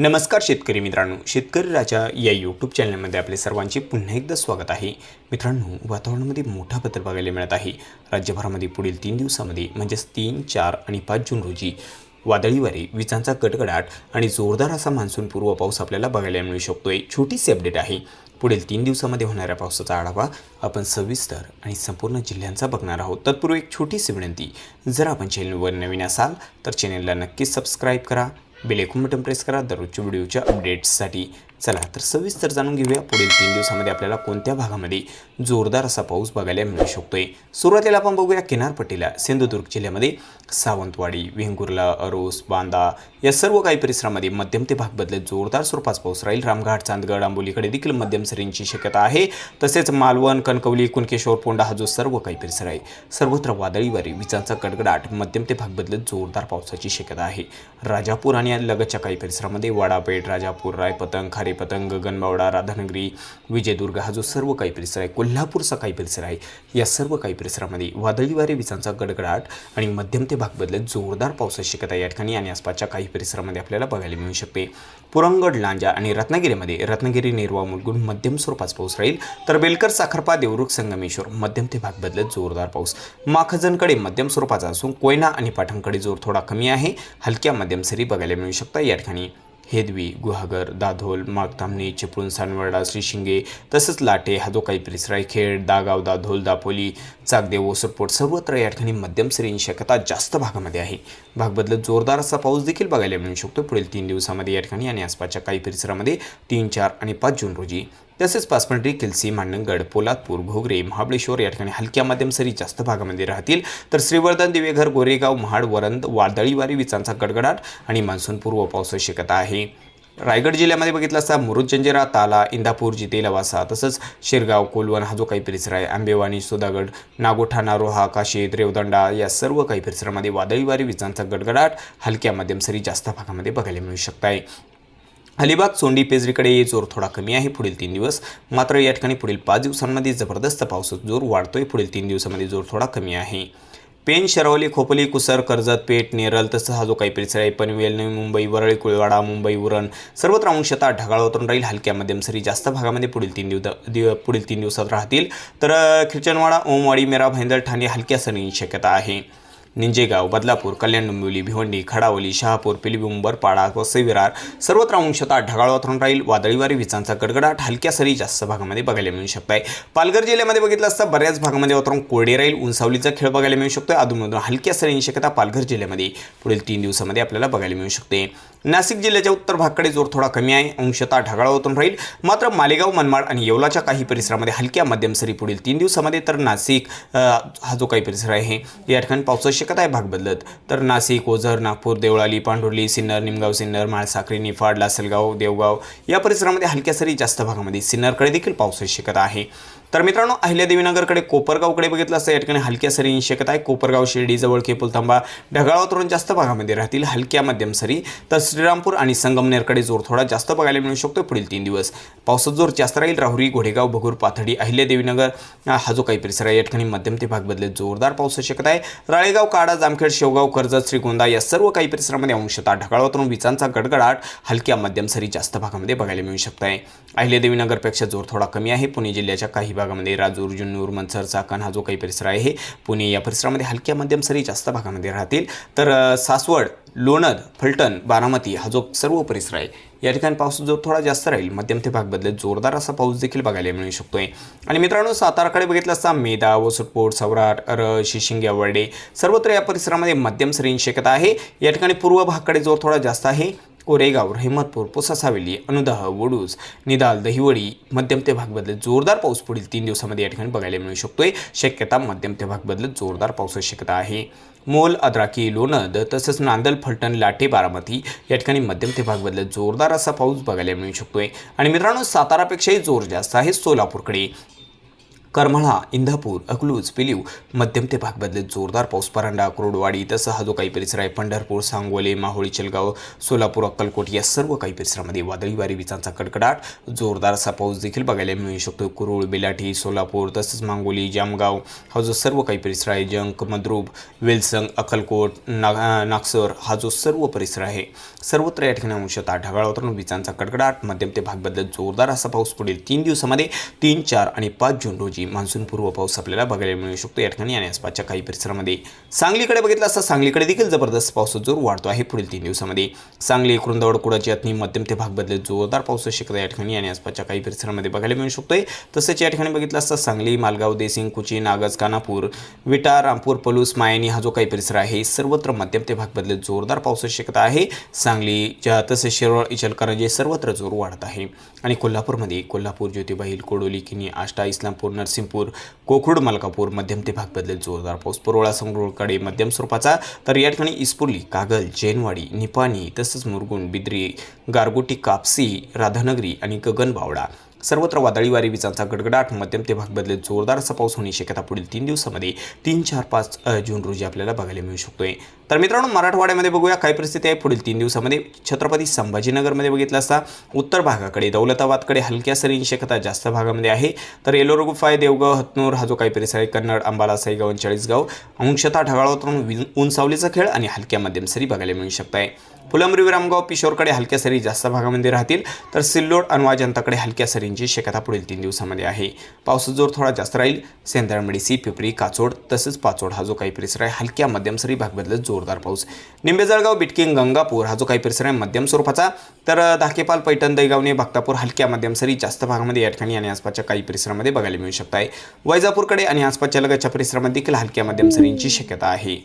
नमस्कार शेतकरी मित्रांनो. शेतकरी राजा या यूट्यूब चॅनलमध्ये आपले सर्वांचे पुन्हा एकदा स्वागत आहे. मित्रांनो वातावरणामध्ये मोठा बदल बघायला मिळत आहे. राज्यभरामध्ये पुढील तीन दिवसामध्ये म्हणजेच तीन चार आणि पाच जून रोजी वादळी वारे विजांचा कडकडाट आणि जोरदार असा मान्सूनपूर्व पाऊस आपल्याला बघायला मिळू शकतोय. छोटीशी अपडेट आहे. पुढील तीन दिवसामध्ये होणाऱ्या पावसाचा आढावा आपण सविस्तर आणि संपूर्ण जिल्ह्यांचा बघणार आहोत. तत्पूर्वी एक छोटीशी विनंती. जर आपण चॅनलवर नवीन असाल तर चॅनलला नक्कीच सबस्क्राईब करा. बेलेकून बटन प्रेस करा. दररोजच्या व्हिडिओच्या अपडेट्ससाठी चला तर सविस्तर जाणून घेऊया. पुढील तीन दिवसामध्ये आपल्याला कोणत्या भागामध्ये जोरदार असा पाऊस बघायला मिळू शकतोय? सुरुवातीला आपण बघूया किनारपट्टीला सिंधुदुर्ग जिल्ह्यामध्ये. सावंतवाडी वेंगुर्ला अरोस बांदा या सर्व काही परिसरामध्ये मध्यम ते भाग बदलत जोरदार स्वरूपाचा पाऊस राहील. रामघाट चांदगड आंबोलीकडे देखील मध्यम सरींची शक्यता आहे. तसेच मालवण कणकवली कुणकेश्वर पोंडा हा जो सर्व काही परिसर आहे सर्वत्र वादळी वारी विजांचा कडकडाट मध्यम ते भाग बदलत जोरदार पावसाची शक्यता आहे. राजापूर आणि लगतच्या काही परिसरामध्ये वाडापेठ राजापूर रायपतंग पतंग गणबावडा राधानगरी विजयदुर्ग हा जो सर्व काही परिसर आहे कोल्हापूरचा काही परिसर आहे या सर्व काही परिसरामध्ये वादळी वारे विजांचा गडगडाट आणि मध्यम ते भाग बदलत जोरदार पावसाची शक्यता या ठिकाणी आणि आसपासच्या काही परिसरामध्ये आपल्याला बघायला मिळू शकते. पुरंगड लांजा आणि रत्नागिरीमध्ये रत्नागिरी निर्वा मुलगुण मध्यम स्वरूपाचा पाऊस राहील. तर बेलकर साखरपा देवरुख संगमेश्वर मध्यम ते भाग बदलत जोरदार पाऊस. माखजनकडे मध्यम स्वरूपाचा असून कोयना आणि पाठणकडे जोर थोडा कमी आहे. हलक्या मध्यम सरी बघायला मिळू शकतात या ठिकाणी. हेदवी गुहागर दाधोल मागतामणी चिपळूण सानवडा श्रीशिंगे तसंच लाटे हा जो काही परिसर आहे दागाव दाधोल दापोली चाकदेव ओसरपोट सर्वत्र या ठिकाणी मध्यम सरींची शक्यता जास्त भागामध्ये आहे. भाग बदलत जोरदार असा पाऊस देखील बघायला मिळू शकतो. पुढील तीन दिवसामध्ये या ठिकाणी आणि आसपासच्या काही परिसरामध्ये तीन चार आणि पाच जून रोजी तसेच पाचपंढरी किलसी मांडणगड पोलादपूर घोगरे महाबळेश्वर या ठिकाणी हलक्या मध्यम सरी जास्त भागामध्ये राहतील. तर श्रीवर्धन दिवेघर गोरेगाव महाड वरंद वादळीवारी विचांचा गडगडाट आणि मान्सूनपूर्व पावसाची शक्यता आहे. रायगड जिल्ह्यामध्ये बघितलं असता मुरुद जंजिरा ताला इंदापूर जिते लवासा तसंच शिरगाव कोलवण हा जो काही परिसर आहे आंबेवाणी सुदागड नागोठा नारोहा काशीद रेवदंडा या सर्व काही परिसरामध्ये वादळी वारी विजांचा गडगडाट हलक्या मध्यम सरी जास्त भागामध्ये बघायला मिळू शकत आहे अलिबाग सोंडी पेजरीकडे जोर थोडा कमी आहे. पुढील तीन दिवस मात्र या ठिकाणी पुढील पाच दिवसांमध्ये जबरदस्त पावसाचा जोर वाढतोय. पुढील तीन दिवसामध्ये जोर थोडा कमी आहे. पेन शरवली खोपली कुसर कर्जत पेठ नेरल तसं हा जो काही परिसर आहे पनवेल नवी मुंबई वरळी कुळवाडा मुंबई उरण सर्वत्र अंशतः ढगाळ वातावरण राहील. हलक्या मध्यम सरी जास्त भागामध्ये पुढील तीन दिवस दिव पुढील तीन दिवसात राहतील. तर खिचनवाडा खिरचनवाडा ओमवाडी मेरा भाईंदर ठाणे हलक्या सरींची शक्यता आहे. निंजेगाव बदलापूर कल्याण डोंबिवली भिवंडी खडावली शहापूर पिलीबिंबर पाडा वसई विरार सर्वत्र अंशतः ढगाळ वातावरण राहील. वादळीवारी विजांचा गडगडाट हलक्या सरी जास्त भागामध्ये बघायला मिळू शकत आहे पालघर जिल्ह्यामध्ये बघितलं असता बऱ्याच भागामध्ये वातावरण कोरडे राहील. उंचावलीचा खेळ बघायला मिळू शकतो अधूनमधून हलक्या सरींची शक्यता पालघर जिल्ह्यामध्ये पुढील तीन दिवसामध्ये आपल्याला बघायला मिळू शकते. नाशिक जिल्ह्याच्या उत्तर भागाकडे जोर थोडा कमी आहे. अंशतः ढगाळ होतून राहील. मात्र मालेगाव मनमाड आणि येवलाच्या काही परिसरामध्ये हलक्या मध्यम सरी पुढील तीन दिवसामध्ये तर नाशिक हा जो काही परिसर आहे या ठिकाणी पावसाची शक्यता आहे भाग बदलत. तर नाशिक ओझर नागपूर देवळाली पांढुर्ली सिन्नर निमगाव सिन्नर माळसाखरी निफाड लासलगाव देवगाव या परिसरामध्ये हलक्या सरी जास्त भागामध्ये सिन्नरकडे देखील पावसाची शक्यता आहे. तर मित्रांनो अहिल्यादेवीनगरकडे कोपरगावकडे बघितलं असतं. या ठिकाणी हलक्या सरींची शक्यता आहे कोपरगाव शिर्डीजवळ केपुलतांबा ढगाळ जास्त भागामध्ये राहतील. हलक्या मध्यम सरी. तर श्रीरामपूर आणि संगमनेरकडे जोर थोडा जास्त बघायला मिळू शकतो पुढील तीन दिवस. पावसाचा जोर जास्त राहील. राहुरी घोडेगाव भगूर पाथडी अहिल्यादेवीनगर देवीनगर हा जो काही परिसर आहे या ठिकाणी मध्यम ते भाग बदलेत जोरदार पावसाची शक्यता आहे. राळेगाव काडा जामखेड शेवगाव कर्जत श्रीगोंदा या सर्व काही परिसरामध्ये अंशता ढगाळावतरून विजांचा गडगडाट हलक्या मध्यम सरी जास्त भागामध्ये बघायला मिळू शकत आहे अहिल्यादेवीनगरपेक्षा जोर थोडा कमी आहे. पुणे जिल्ह्याच्या काही भागामध्ये राजूर जुन्नूर मनसर चाकण हा जो काही परिसर आहे पुणे या परिसरामध्ये हलक्या मध्यम सरी जास्त भागामध्ये राहतील. तर सासवड लोणद फलटण बारामती हा जो सर्व परिसर आहे या ठिकाणी पाऊस जो थोडा जास्त राहील मध्यम ते भाग बदलत जोरदार असा पाऊस देखील बघायला मिळू शकतोय. आणि मित्रांनो साताराकडे बघितलं असता मेदा वसुटपोट सवराट अर शिशिंगे वर्डे सर्वत्र या परिसरामध्ये मध्यम सरींची शक्यता आहे. या ठिकाणी पूर्व भागाकडे जोर थोडा जास्त आहे. कोरेगाव रहमतपूर पुसासावेली अनुदाह वडूज निदाल दहिवडी मध्यम ते भाग बदलत जोरदार पाऊस पुढील तीन दिवसामध्ये या ठिकाणी बघायला मिळू शकतोय. शक्यता मध्यम ते भाग बदलत जोरदार पावसाची शक्यता आहे. मोल अद्राकी लोणद तसंच नांदल फलटण लाटे बारामती या ठिकाणी मध्यम ते भाग बदलत जोरदार असा पाऊस बघायला मिळू शकतोय. आणि मित्रांनो सातारापेक्षाही जोर जास्त आहे सोलापूरकडे. करमाळा इंदापूर अकलूज पिलीव मध्यम ते भाग बदलत जोरदार पाऊस परांडा कुरोडवाडी तसं हा जो काही परिसर आहे पंढरपूर सांगोले माहोळी चलगाव सोलापूर अक्कलकोट या सर्व काही परिसरामध्ये वादळी वारी विजांचा कडकडाट जोरदार असा पाऊस देखील बघायला मिळू शकतो. कुरुळ बेलाठी सोलापूर तसंच मांगोली जामगाव हा जो सर्व काही परिसर आहे जंक मद्रूप वेलसंग अक्कलकोट ना नागसर हा जो सर्व परिसर आहे सर्वत्र या ठिकाणी अंशतः ढगाळ वातावरण विजांचा कडकडाट मध्यम ते भाग बदलत जोरदार असा पाऊस पुढील तीन दिवसामध्ये तीन चार आणि पाच जून रोजी मान्सून पूर्व पाऊस आपल्याला बघायला मिळू शकतो. या ठिकाणी आणि आसपासच्या काही परिसरामध्ये सांगलीकडे बघितलं असता सांगलीकडे देखील जबरदस्त पावसाचा जोर वाढतो आहे पुढील तीन दिवसामध्ये. सांगली कुरुंदवाड कुडाची अतनी मध्यम ते भाग बदलत जोरदार पाऊस शक्यता या ठिकाणी आणि आसपासच्या काही परिसरामध्ये बघायला मिळू शकतोय. तसेच या ठिकाणी बघितलं असता सांगली मालगाव देसिंग कुची नागज कानापूर विटा रामपूर पलूस मायनी हा जो काही परिसर आहे सर्वत्र मध्यम ते भाग बदलत जोरदार पावसाची शक्यता आहे. सांगलीच्या तसेच शिरोळ इचलकरंजे सर्वत्र जोर वाढत आहे. आणि कोल्हापूरमध्ये कोल्हापूर ज्योतिबाईल कोडोली किनी आष्टा इस्लामपूर नरसिंहपूर कोखरूड मलकापूर मध्यम ते भाग बदलेल जोरदार पाऊस. पुरोळा संगरुळकडे मध्यम स्वरूपाचा तर या ठिकाणी इस्पुर्ली कागल जैनवाडी निपाणी तसंच मुरगुण बिद्री गारगोटी कापसी राधानगरी आणि गगनबावडा. सर्वत्र वादळी वारी विजांचा गडगडाट मध्यम ते भाग बदलत जोरदार असा पाऊस होण्याची शक्यता पुढील तीन दिवसामध्ये तीन चार पाच जून रोजी आपल्याला बघायला मिळू शकतोय. तर मित्रांनो मराठवाड्यामध्ये बघूया काय परिस्थिती आहे पुढील तीन दिवसामध्ये. छत्रपती संभाजीनगरमध्ये बघितलं असता उत्तर भागाकडे दौलताबादकडे हलक्या सरींची शक्यता जास्त भागामध्ये आहे. तर येलोर गुफा देवगाव हतनूर हा जो काही परिसर आहे कन्नड अंबाला साईगाव चाळीसगाव अंशतः ढगाळ वातावरण विन- ऊन सावलीचा खेळ आणि हलक्या मध्यम सरी बघायला मिळू शकत आहे फुलंब्री विरामगाव पिशोरकडे हलक्या सरी जास्त भागामध्ये राहतील. तर सिल्लोड अनवा जनताकडे हलक्या सरींची शक्यता पुढील तीन दिवसामध्ये आहे. पावसाचा जोर थोडा जास्त राहील. सेंद्राळमेडीसी पिपरी काचोड तसेच पाचोड हा जो काही परिसर आहे हलक्या मध्यम सरी भाग बदलत जोरदार पाऊस. निंबेजळगाव बिटकिंग गंगापूर हा जो काही परिसर आहे मध्यम स्वरूपाचा. तर धाकेपाल पैठण दैगावणे भक्तापूर हलक्या मध्यम सरी जास्त भागामध्ये या ठिकाणी आणि आसपासच्या काही परिसरामध्ये बघायला मिळू शकत आहे वैजापूरकडे आणि आसपासच्या लगतच्या परिसरामध्ये देखील हलक्या मध्यम सरींची शक्यता आहे.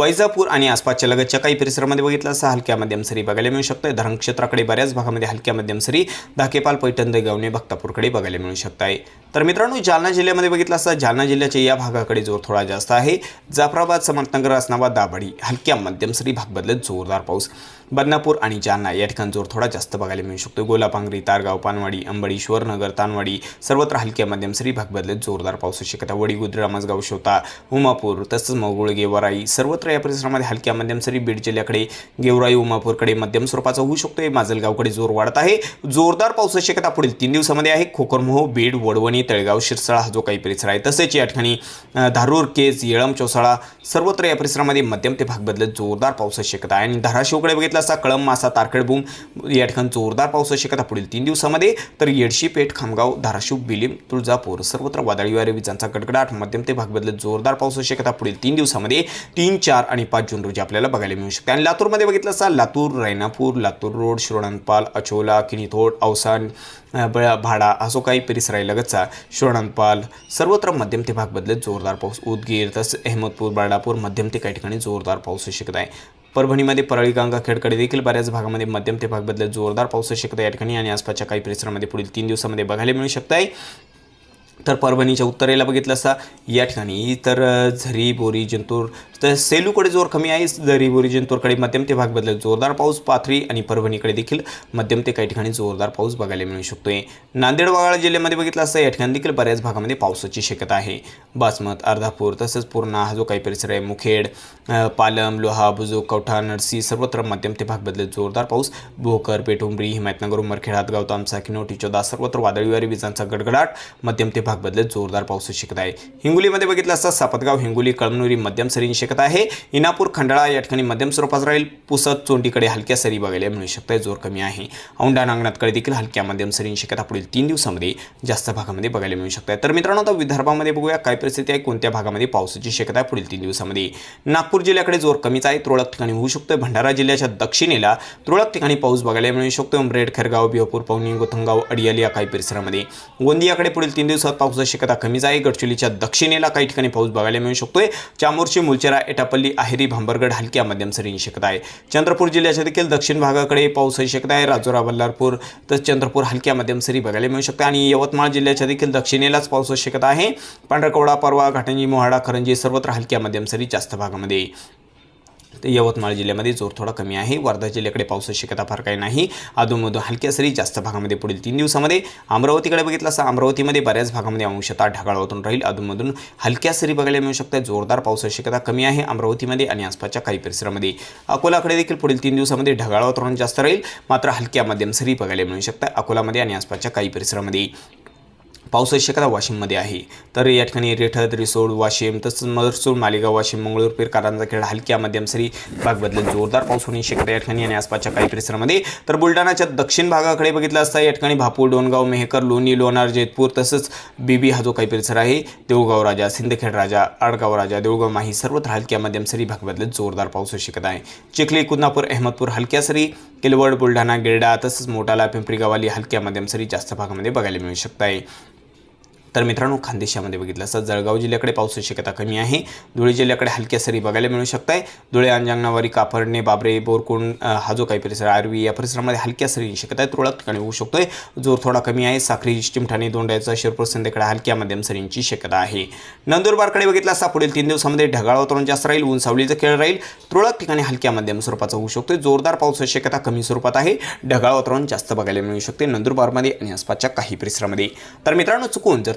वैजापूर आणि आसपासच्या लगतच्या काही परिसरामध्ये बघितलं असं हलक्या मध्यम सरी बघायला मिळू शकतं धरण क्षेत्राकडे बऱ्याच भागामध्ये हलक्या मध्यम सरी धाकेपाल पैठण दैगावने भक्तापूरकडे बघायला मिळू शकत आहे तर मित्रांनो जालना जिल्ह्यामध्ये बघितलं असता जालना जिल्ह्याच्या या भागाकडे जोर थोडा जास्त आहे. जाफराबाद समर्थनगर असणावा दाभाडी हलक्या मध्यम सरी भाग बदलत जोरदार पाऊस. बदनापूर आणि जालना या ठिकाणी जोर थोडा जास्त बघायला मिळू शकतो. गोलापांगरी तारगाव पानवाडी अंबडी श्वरनगर तानवाडी सर्वत्र हलक्या मध्यम सरी भाग बदलत जोरदार पावसाची शक्यता वडी गुद्री रामसगाव शोता उमापूर तसंच मगुळ गेवराई सर्वत्र या परिसरामध्ये हलक्या मध्यम सरी बीड जिल्ह्याकडे गेवराई उमापूरकडे मध्यम स्वरूपाचा होऊ शकतो. माजलगावकडे जोर वाढत आहे. जोरदार पावसाची शक्यता पुढील तीन दिवसामध्ये आहे. खोकरमोह बीड वडवणी तळेगाव शिरसाळा हा जो काही परिसर आहे तसेच या ठिकाणी धारूर केज येळम चौसाळा सर्वत्र या परिसरामध्ये मध्यम ते भाग बदलत जोरदार पावसाची शक्यता आहे. आणि धाराशिवकडे बघितलं असता कळम मासा तारखेडबूम या ठिकाणी जोरदार पावसाची शक्यता पुढील तीन दिवसामध्ये. तर येडशी पेठ खामगाव धाराशिव बिलिम तुळजापूर सर्वत्र वादळी वारे विजांचा गडगडाट मध्यम ते भाग बदलत जोरदार पावसाची शक्यता पुढील तीन दिवसामध्ये तीन चार आणि पाच जून रोजी आपल्याला बघायला मिळू शकते. आणि लातूरमध्ये बघितलं असता लातूर रायनापूर लातूर रोड श्रोणंदपाल अचोला किनीथोड अवसान अ, भाडा असो काही परिसर आहे लगतचा श्रोणंदपाल सर्वत्र मध्यम ते भाग बदलत जोरदार पाऊस उदगीर तसंच अहमदपूर बाळापूर मध्यम ते काही ठिकाणी जोरदार पाऊस शक्यता आहे. परभणीमध्ये परळी गंगाखेडकडे देखील बऱ्याच भागामध्ये मध्यम ते भाग बदलत जोरदार पाऊस शक्यता या ठिकाणी आणि आसपासच्या काही परिसरामध्ये पुढील तीन दिवसामध्ये बघायला मिळू शकत आहे. तर परभणीच्या उत्तरेला बघितलं असता या ठिकाणी तर झरी बोरी जंतूर तर सेलूकडे जोर कमी आहे. झरी बोरी जंतूरकडे मध्यम ते भाग बदलत जोरदार पाऊस. पाथरी आणि परभणीकडे देखील मध्यम ते काही ठिकाणी जोरदार पाऊस बघायला मिळू शकतोय. नांदेड वाघाळा जिल्ह्यामध्ये बघितलं असता या ठिकाणी देखील बऱ्याच भागामध्ये पावसाची शक्यता आहे. बासमत अर्धापूर तसंच पूर्णा हा जो काही परिसर आहे मुखेड पालम लोहा बुजुक कवठा नरसी सर्वत्र मध्यम ते भाग बदलत जोरदार पाऊस. भोकर पेटुंबरी हिमायतनगर उमरखेड हातगाव तामसा किनोटी चोदा सर्वत्र वादळीवारी विजांचा गडगडाट मध्यम ते भाग बदलत जोरदार पाऊस शक्यता आहे. हिंगोलीमध्ये बघितलं असता सापतगाव हिंगोली कळमनुरी मध्यम सरीने शक्यता आहे. इनापूर खंडाळा या ठिकाणी मध्यम स्वरूपात राहील. पुसत चोंडीकडे हलक्या सरी बघायला मिळू शकतात जोर कमी आहे. औंढा नांगणातकडे देखील हलक्या मध्यम सरीने शक्यता पुढील तीन दिवसामध्ये जास्त भागामध्ये बघायला मिळू शकतात तर मित्रांनो आता विदर्भामध्ये बघूया काय परिस्थिती आहे कोणत्या भागामध्ये पावसाची शक्यता आहे पुढील तीन दिवसामध्ये. नागपूर जिल्ह्याकडे जोर कमीच आहे. तुरळक ठिकाणी होऊ शकतोय. भंडारा जिल्ह्याच्या दक्षिणेला तुरळक ठिकाणी पाऊस बघायला मिळू शकतो उमरेड खरगाव बिहपूर पवनी गोथंगाव अडियाली या काही परिसरामध्ये. गोंदियाकडे पुढील तीन दिवसात पावसाची शक्यता कमीच आहे गडचिरोलीच्या दक्षिणेला काही ठिकाणी पाऊस बघायला मिळू शकतोय. चामोर्शी मुलचेरा एटापल्ली आहेरी भांबरगड हलक्या मध्यम सरींची शक्यता आहे. चंद्रपूर जिल्ह्याच्या देखील दक्षिण भागाकडे पावसाची शक्यता आहे. राजोरा बल्लारपूर तर चंद्रपूर हलक्या मध्यम सरी बघायला मिळू शकते. आणि यवतमाळ जिल्ह्याच्या देखील दक्षिणेलाच पावसाची शक्यता आहे. पांढरकवडा परवा घाटंजी मोहाडा खरंजी सर्वत्र हलक्या मध्यम सरी जास्त भागामध्ये. यवतमाळ जिल्ह्यामध्ये जोर थोडा कमी आहे. वर्धा जिल्ह्याकडे पावसाची शक्यता फार काही नाही. अधूनमधून हलक्या सरी जास्त भागामध्ये पुढील तीन दिवसामध्ये अमरावतीकडे बघितलं असं अमरावतीमध्ये बऱ्याच भागामध्ये अंशतः ढगाळ होतून राहील. अधूनमधून हलक्या सरी बघायला मिळू शकतात जोरदार पावसाची शक्यता कमी आहे अमरावतीमध्ये आणि आसपासच्या काही परिसरामध्ये. अकोलाकडे देखील पुढील तीन दिवसामध्ये ढगाळ वातावरण जास्त राहील. मात्र हलक्या मध्यम सरी बघायला मिळू शकतात अकोलामध्ये आणि आसपासच्या काही परिसरामध्ये. पावसाची शक्यता वाशिममध्ये आहे. तर या ठिकाणी रेठद रिसोड वाशिम तसंच मरसूड मालेगाव वाशिम मंगळूर कारंजा खेळ हलक्या मध्यम सरी भाग बदलत जोरदार पाऊस होण्याची शक्यता या ठिकाणी आणि आसपासच्या काही परिसरामध्ये. तर बुलढाणाच्या दक्षिण भागाकडे बघितलं असता या ठिकाणी भापूर डोनगाव मेहकर लोणी लोणार जेतपूर तसंच बीबी हा जो काही परिसर आहे देऊळगाव राजा सिंदखेड राजा आडगाव राजा देऊळगाव माही सर्वत्र हलक्या मध्यम सरी भाग बदलत जोरदार पावसाची शक्यता आहे. चिखली कुदनापूर अहमदपूर हलक्या सरी किलवड बुलढाणा गिरडा तसंच मोटाला पिंपरी गावाली हलक्या मध्यम सरी जास्त भागामध्ये बघायला मिळू शकत आहे तर मित्रांनो खानदेशामध्ये बघितलं असं जळगाव जिल्ह्याकडे पावसाची शक्यता कमी आहे. धुळे जिल्ह्याकडे हलक्या सरी बघायला मिळू शकत आहे धुळे अंजांगणावारी कापडणे बाबरे बोरकुंड हा जो काही परिसर आहे, आरवी या परिसरामध्ये हलक्या सरी शक्यता आहे. तुरळक ठिकाणी होऊ शकतोय. जोर थोडा कमी आहे. साखरी चिमठाणे दोंडायचा शिरपूर संध्याकडे हलक्या मध्यम सरींची शक्यता आहे. नंदुरबारकडे बघितलं असता पुढील तीन दिवसामध्ये ढगाळ वातावरण जास्त राहील. ऊन सावलीचा खेळ राहील. तुरळक ठिकाणी हलक्या मध्यम स्वरूपाचा होऊ शकतोय. जोरदार पावसाची शक्यता कमी स्वरूपात आहे. ढगाळ वातावरण जास्त बघायला मिळू शकते नंदुरबारमध्ये आणि आसपासच्या काही परिसरामध्ये. तर मित्रांनो चुकून जर